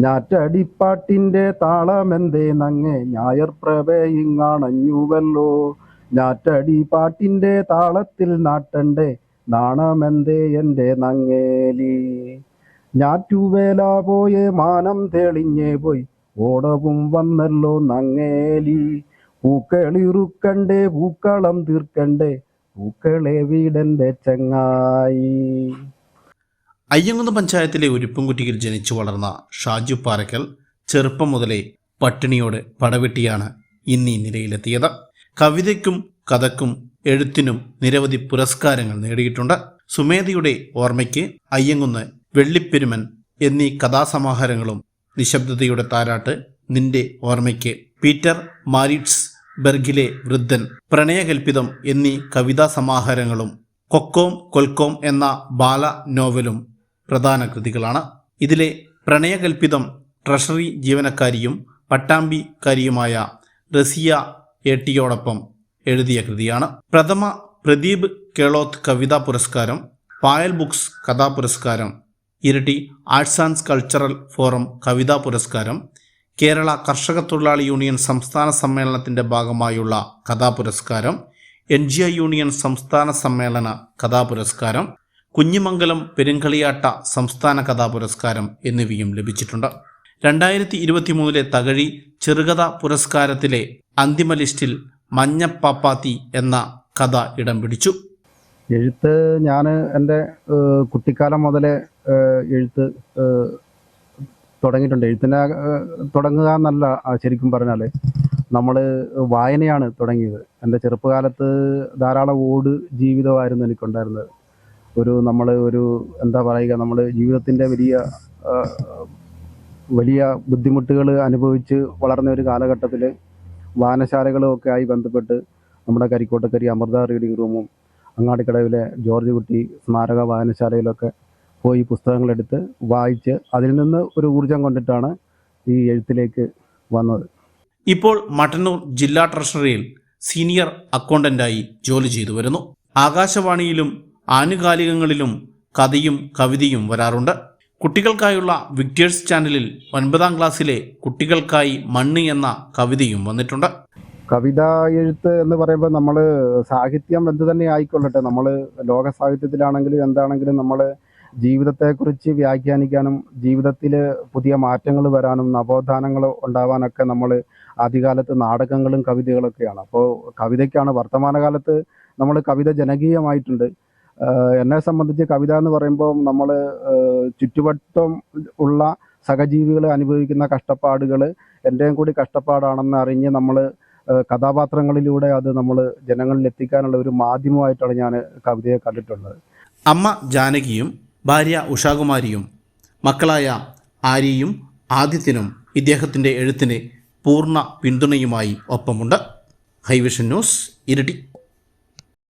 ഞാറ്റടിപ്പാട്ടിന്റെ താളമെന്തേ നങ്ങേ? ഞായർ പ്രവേയിങ്ങാണഞ്ഞുവല്ലോ ഞാറ്റടിപ്പാട്ടിന്റെ താളത്തിൽ നാട്ടണ്ടേ? നാണമെന്തേ എന്റെ നങ്ങേലി? ഞാറ്റുവേല പോയെ മാനം തെളിഞ്ഞേ പോയി. ഓടവും വന്നല്ലോ നങ്ങേലി. പൂക്കളിറുക്കണ്ടേ പൂക്കളം തീർക്കണ്ടേ? പൂക്കളെ വീടന്റെ ചങ്ങായി. അയ്യങ്കുന്ന് പഞ്ചായത്തിലെ ഉരുപ്പുംകുറ്റിയിൽ ജനിച്ചു വളർന്ന ഷാജു പാറയ്ക്കൽ ചെറുപ്പം മുതലേ പട്ടിണിയോട് പടവെട്ടിയാണ് ഇന്നീ നിലയിലെത്തിയത്. കവിതയ്ക്കും കഥക്കും എഴുത്തിനും നിരവധി പുരസ്കാരങ്ങൾ നേടിയിട്ടുണ്ട്. സുമേധയുടെ ഓർമ്മയ്ക്ക് അയ്യങ്കുന്ന് വെള്ളിപ്പെരുമൻ എന്നീ കഥാസമാഹാരങ്ങളും നിശബ്ദതയുടെ താരാട്ട് നിന്റെ ഓർമ്മയ്ക്ക് പീറ്റർ മാരിറ്റ്സ് ബെർഗിലെ വൃദ്ധൻ പ്രണയകൽപിതം എന്നീ കവിതാ സമാഹാരങ്ങളും കൊക്കോം കൊൽക്കോം എന്ന ബാല നോവലും പ്രധാന കൃതികളാണ്. ഇതിലെ പ്രണയകൽപിതം ട്രഷറി ജീവനക്കാരിയും പട്ടാമ്പിക്കാരിയുമായ റസിയ ഏട്ടിയോടൊപ്പം എഴുതിയ കൃതിയാണ്. പ്രഥമ പ്രദീപ് കേളോത്ത് കവിതാ പുരസ്കാരം പായൽ ബുക്സ് കഥാ പുരസ്കാരം ഇരട്ടി ആർട്സ് ആൻഡ് കൾച്ചറൽ ഫോറം കവിതാ പുരസ്കാരം കേരള കർഷക തൊഴിലാളി യൂണിയൻ സംസ്ഥാന സമ്മേളനത്തിന്റെ ഭാഗമായുള്ള കഥാപുരസ്കാരം എൻ ജി ഐ യൂണിയൻ സംസ്ഥാന സമ്മേളന കഥാപുരസ്കാരം കുഞ്ഞിമംഗലം പെരുങ്കളിയാട്ട സംസ്ഥാന കഥാ പുരസ്കാരം എന്നിവയും ലഭിച്ചിട്ടുണ്ട്. രണ്ടായിരത്തി ഇരുപത്തി മൂന്നിലെ തകഴി ചെറുകഥ പുരസ്കാരത്തിലെ അന്തിമ ലിസ്റ്റിൽ മഞ്ഞപ്പാപ്പാത്തി എന്ന കഥ ഇടം പിടിച്ചു. എഴുത്ത് ഞാൻ എന്റെ കുട്ടിക്കാലം മുതലേ എഴുത്ത് തുടങ്ങിയിട്ടുണ്ട്. എഴുത്തിനെ തുടങ്ങുക എന്നല്ല ശരിക്കും പറഞ്ഞാൽ നമ്മൾ വായനയാണ് തുടങ്ങിയത്. എന്റെ ചെറുപ്പകാലത്ത് ധാരാളം ഓട് ജീവിതമായിരുന്നു എനിക്കുണ്ടായിരുന്നത്. ഒരു നമ്മൾ ഒരു എന്താ പറയുക നമ്മൾ ജീവിതത്തിന്റെ വലിയ വലിയ ബുദ്ധിമുട്ടുകൾ അനുഭവിച്ച് വളർന്ന ഒരു കാലഘട്ടത്തിൽ വായനശാലകളുമൊക്കെ ആയി ബന്ധപ്പെട്ട് നമ്മുടെ കരിക്കോട്ടക്കരി അമൃത റീഡിംഗ് റൂമും അങ്ങാടിക്കടവിലെ ജോർജ് കുട്ടി സ്മാരക വായനശാലയിലൊക്കെ പോയി പുസ്തകങ്ങളെടുത്ത് വായിച്ച് അതിൽ നിന്ന് ഒരു ഊർജം കൊണ്ടിട്ടാണ് ഈ എഴുത്തിലേക്ക് വന്നത്. ഇപ്പോൾ മട്ടന്നൂർ ജില്ലാ ട്രഷറിയിൽ സീനിയർ അക്കൗണ്ടന്റായി ജോലി ചെയ്തു വരുന്നു. ആകാശവാണിയിലും ആനുകാലികങ്ങളിലും കഥയും കവിതയും വരാറുണ്ട്. കുട്ടികൾക്കായുള്ള വിക്ടേഴ്സ് ചാനലിൽ ഒൻപതാം ക്ലാസ്സിലെ കുട്ടികൾക്കായി മണ്ണ് എന്ന കവിതയും വന്നിട്ടുണ്ട്. കവിത എഴുത്ത് എന്ന് പറയുമ്പോൾ നമ്മൾ സാഹിത്യം എന്ത് തന്നെ ആയിക്കൊള്ളട്ടെ നമ്മൾ ലോക സാഹിത്യത്തിലാണെങ്കിലും എന്താണെങ്കിലും നമ്മൾ ജീവിതത്തെക്കുറിച്ച് വ്യാഖ്യാനിക്കാനും ജീവിതത്തിൽ പുതിയ മാറ്റങ്ങൾ വരാനും നവോത്ഥാനങ്ങൾ ഉണ്ടാവാനൊക്കെ നമ്മൾ ആദ്യകാലത്ത് നാടകങ്ങളും കവിതകളൊക്കെയാണ്. അപ്പോൾ കവിതയ്ക്കാണ് വർത്തമാനകാലത്ത് നമ്മൾ കവിത ജനകീയമായിട്ടുണ്ട്. എന്നെ സംബന്ധിച്ച് കവിത എന്ന് പറയുമ്പോൾ നമ്മൾ ചുറ്റുവട്ടം ഉള്ള സഹജീവികൾ അനുഭവിക്കുന്ന കഷ്ടപ്പാടുകൾ എന്റെയും കൂടി കഷ്ടപ്പാടാണെന്ന് അറിഞ്ഞ് നമ്മൾ കഥാപാത്രങ്ങളിലൂടെ അത് നമ്മൾ ജനങ്ങളിൽ എത്തിക്കാനുള്ള ഒരു മാധ്യമമായിട്ടാണ് ഞാൻ കവിതയെ കണ്ടിട്ടുള്ളത്. അമ്മ ജാനകിയും ഭാര്യ ഉഷാകുമാരിയും മക്കളായ ആര്യയും ആദിത്യനും ഇദ്ദേഹത്തിന്റെ എഴുത്തിന് പൂർണ പിന്തുണയുമായി ഒപ്പമുണ്ട്. ഹൈവിഷൻ ന്യൂസ് ഇരട്ടി.